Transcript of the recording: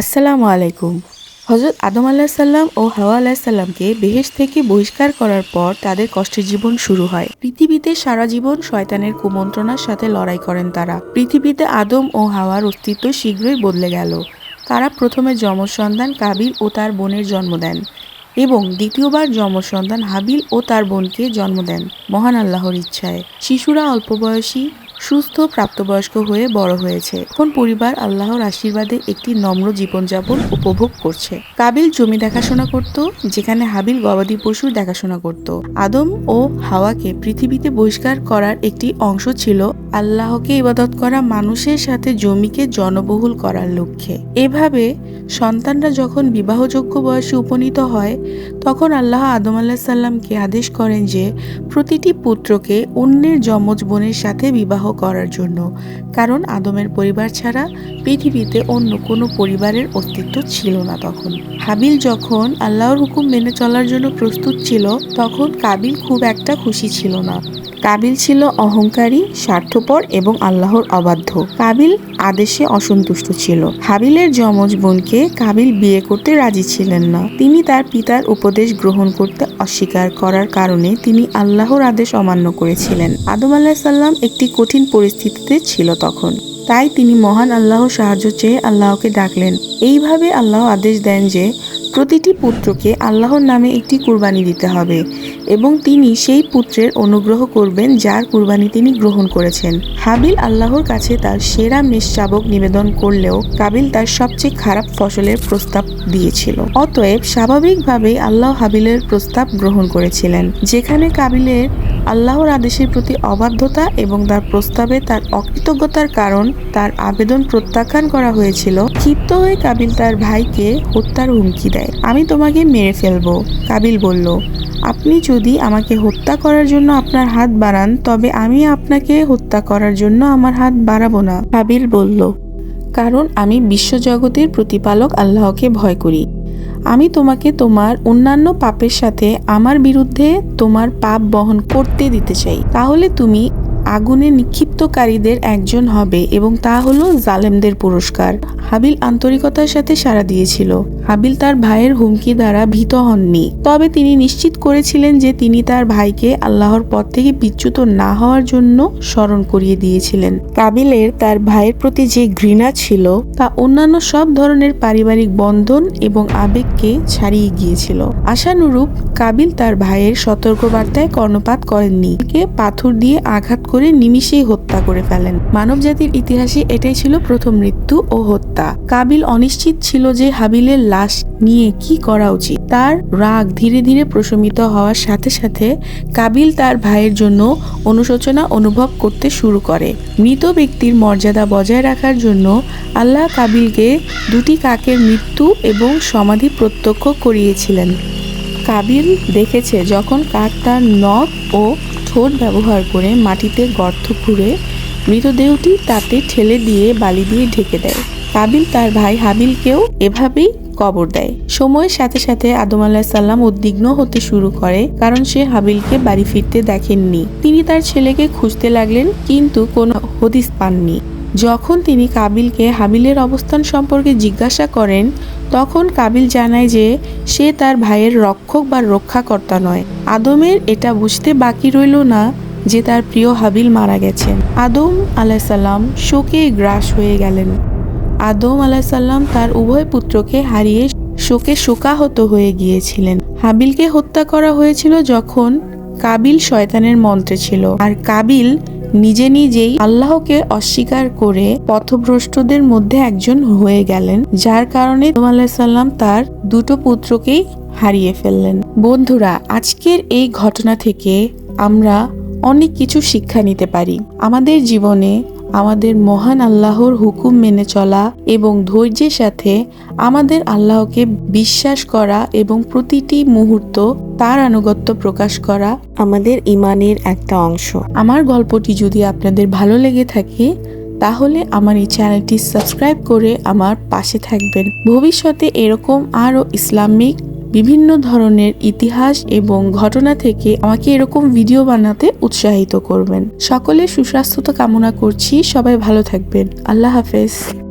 আসসালামু আলাইকুম। হজরত আদম আলাহিসাল্লাম ও হাওয়া আলাহিসাল্লামকে বেহেশ থেকে বহিষ্কার করার পর তাদের কষ্টের জীবন শুরু হয়। পৃথিবীতে সারা জীবন শয়তানের কুমন্ত্রণার সাথে লড়াই করেন তারা। পৃথিবীতে আদম ও হাওয়ার অস্তিত্ব শীঘ্রই বদলে গেল। তারা প্রথমে যমজ সন্তান কাবিল ও তার বোনের জন্ম দেন এবং দ্বিতীয়বার যমজ হাবিল ও তার বোনকে জন্ম দেন মহান আল্লাহর ইচ্ছায়। শিশুরা অল্প বয়সী সুস্থ প্রাপ্তবয়স্ক হয়ে বড় হয়েছে। এখন পরিবার আল্লাহর আশীর্বাদে একটি নম্র জীবনযাপন উপভোগ করছে। কাবিল জমি দেখাশোনা করত, যেখানে হাবিল গবাদি পশুর দেখাশোনা করত। আদম ও হাওয়াকে পৃথিবীতে বহিষ্কার করার একটি অংশ ছিল আল্লাহকে ইবাদত করা মানুষের সাথে জমিকে জনবহুল করার লক্ষ্যে। এভাবে সন্তানরা যখন বিবাহযোগ্য বয়সে উপনীত হয়, তখন আল্লাহ আদম আল্লাহ সাল্লামকে আদেশ করেন যে, প্রতিটি পুত্রকে অন্যের যমজ বোনের সাথে বিবাহ করার জন্য। কারণ আদমের পরিবার ছাড়া পৃথিবীতে অন্য কোনো পরিবারের অস্তিত্ব ছিল না তখন। হাবিল যখন আল্লাহর হুকুম মেনে চলার জন্য প্রস্তুত ছিল, তখন কাবিল খুব একটা খুশি ছিল না। কাবিল ছিল অহংকারী স্বার্থপর এবং আল্লাহর অবাধ্য। কাবিল আদেশে অসন্তুষ্ট ছিল। হাবিলের যমজ বোনকে কাবিল বিয়ে করতে রাজি ছিলেন না। তিনি তার পিতার উপদেশ গ্রহণ করতে অস্বীকার করার কারণে তিনি আল্লাহর আদেশ অমান্য করেছিলেন। আদম আল্লাহ সাল্লাম একটি কঠিন পরিস্থিতিতে ছিল তখন। তাই তিনি মহান আল্লাহর সাহায্য চেয়ে আল্লাহকে ডাকলেন। এইভাবে আল্লাহ আদেশ দেন যে প্রতিটি পুত্রকে আল্লাহর নামে একটি কুরবানি দিতে হবে এবং তিনি সেই পুত্রের অনুগ্রহ করবেন যার কুরবানি তিনি গ্রহণ করেছেন। হাবিল আল্লাহর কাছে তার সেরা মেষশাবক নিবেদন করলেও কাবিল তার সবচেয়ে খারাপ ফসলের প্রস্তাব দিয়েছিল। অতএব স্বাভাবিকভাবেই আল্লাহ হাবিলের প্রস্তাব গ্রহণ করেছিলেন, যেখানে কাবিলের আল্লাহর আদেশের প্রতি অবাধ্যতা এবং তার প্রস্তাবে তার অকৃতজ্ঞতার কারণ তার আবেদন প্রত্যাখ্যান করা হয়েছিল। ক্ষিপ্ত হয়ে কাবিল তার ভাইকে হত্যার হুমকি দেয়। আমি তোমাকে মেরে ফেলব কাবিল বলল। আপনি যদি আমাকে হত্যা করার জন্য আপনার হাত বাড়ান, তবে আমি আপনাকে হত্যা করার জন্য আমার হাত বাড়াবো না কাবিল বলল। কারণ আমি বিশ্বজগতের প্রতিপালক আল্লাহকে ভয় করি। আমি তোমাকে তোমার অন্যান্য পাপের সাথে আমার বিরুদ্ধে তোমার পাপ বহন করতে দিতে চাই। তাহলে তুমি আগুনে নিক্ষিপ্তকারীদের একজন হবে এবং তা হলো জালেমদের পুরস্কার। হাবিল আন্তরিকতার সাথে সাড়া দিয়েছিল। হাবিল তার ভাইয়ের হুমকি দ্বারা ভীত হননি। তবে তিনি নিশ্চিত করেছিলেন যে তিনি তার ভাইকে আল্লাহর পথ থেকে বিচ্যুত না হওয়ার জন্য স্মরণ করিয়ে দিয়েছিলেন। কাবিলের তার ভাইয়ের প্রতি যে ঘৃণা ছিল, তা অন্যান্য সব ধরনের পারিবারিক বন্ধন এবং আবেগকে ছাড়িয়ে গিয়েছিল। আশানুরূপ, কাবিল তার ভাইয়ের সতর্কবার্তায় কর্ণপাত করেননি। পাথর দিয়ে আঘাত করে নিমিষেই হত্যা করে ফেলেন। মানবজাতির ইতিহাসে এটাই ছিল প্রথম মৃত্যু ও হত্যা। কাবিল অনিশ্চিত ছিল যে হাবিলের লাশ নিয়ে কি করা উচিত। তার রাগ ধীরে ধীরে প্রশমিত হওয়ার সাথে সাথে কাবিল তার ভাইয়ের জন্য অনুশোচনা অনুভব করতে শুরু করে। মৃত ব্যক্তির মর্যাদা বজায় রাখার জন্য আল্লাহ কাবিলকে দুটি কাকের মৃত্যু এবং সমাধি প্রত্যক্ষ করিয়েছিলেন। কাবিল দেখেছে যখন কাক তার নখ ও ঠোঁট ব্যবহার করে মাটিতে গর্ত খুঁড়ে মৃতদেহটি তাতে ঠেলে দিয়ে বালি দিয়ে ঢেকে দেয়। কাবিল তার ভাই হাবিলকেও এভাবেই কবর দেয়। সময়ের সাথে সাথে আদম আলাহিসাল্লাম উদ্বিগ্ন হতে শুরু করে, কারণ সে হাবিলকে বাড়ি ফিরতে দেখেননি। তিনি তার ছেলেকে খুঁজতে লাগলেন, কিন্তু কোনো হদিস পাননি। যখন তিনি কাবিলকে হাবিলের অবস্থান সম্পর্কে জিজ্ঞাসা করেন তখন কাবিল জানায় যে সে তার ভাইয়ের রক্ষক বা রক্ষাকর্তা নয়। আদমের এটা বুঝতে বাকি রইল না যে তার প্রিয় হাবিল মারা গেছেন। আদম আলাহিসাল্লাম শোকে গ্রাস হয়ে গেলেন। আদম আলাহিসাল্লাম তার উভয় পুত্রকে হারিয়ে শোকে শোকাহত হয়ে গিয়েছিলেন। হাবিলকে হত্যা করা হয়েছিল যখন কাবিল শয়তানের মন্ত্রে ছিল। আর কাবিল নিজে নিজেই আল্লাহকে অস্বীকার করে পথভ্রষ্টদের মধ্যে একজন হয়ে গেলেন, যার কারণে সাল্লাম তার দুটো পুত্রকেই হারিয়ে ফেললেন। বন্ধুরা, আজকের এই ঘটনা থেকে আমরা অনেক কিছু শিক্ষা নিতে পারি। আমাদের জীবনে আমাদের মহান আল্লাহর হুকুম মেনে চলা এবং ধৈর্যের সাথে আমাদের আল্লাহকে বিশ্বাস করা এবং প্রতিটি মুহূর্ত তার আনুগত্য প্রকাশ করা আমাদের ইমানের একটা অংশ। আমার গল্পটি যদি আপনাদের ভালো লেগে থাকে তাহলে আমার এই চ্যানেলটি সাবস্ক্রাইব করে আমার পাশে থাকবেন। ভবিষ্যতে এরকম আরও ইসলামিক বিভিন্ন ধরনের ইতিহাস এবং ঘটনা থেকে আমাকে এরকম ভিডিও বানাতে উৎসাহিত করবেন। সকলে সুস্বাস্থ্যতা কামনা করছি, সবাই ভালো থাকবেন। আল্লাহ হাফেজ।